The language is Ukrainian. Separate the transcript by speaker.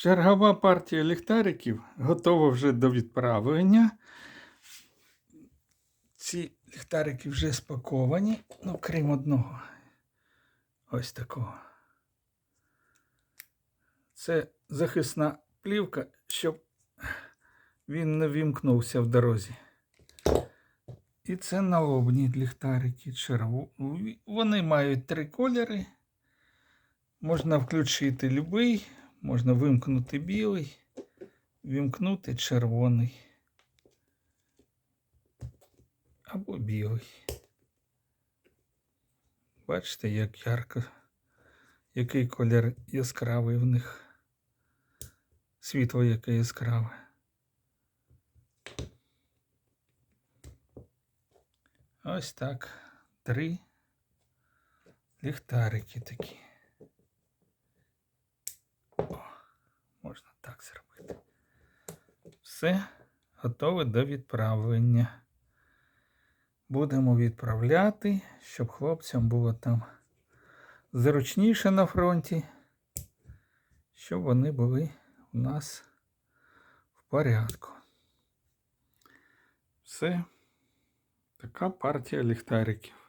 Speaker 1: Чергова партія ліхтариків готова вже до відправлення. Ці ліхтарики вже спаковані, ну, крім одного. Ось такого. Це захисна плівка, щоб він не вімкнувся в дорозі. І це налобні ліхтарики червоні. Вони мають три кольори. Можна включити любий, можна вимкнути білий, вімкнути червоний. Або білий. Бачите, як ярко, який колір яскравий в них. Світло яке яскраве. Ось так. Три ліхтарики такі. О, можна так зробити. Все готове до відправлення. Будемо відправляти, щоб хлопцям було там зручніше на фронті, щоб вони були у нас в порядку. Все. Така партія ліхтариків.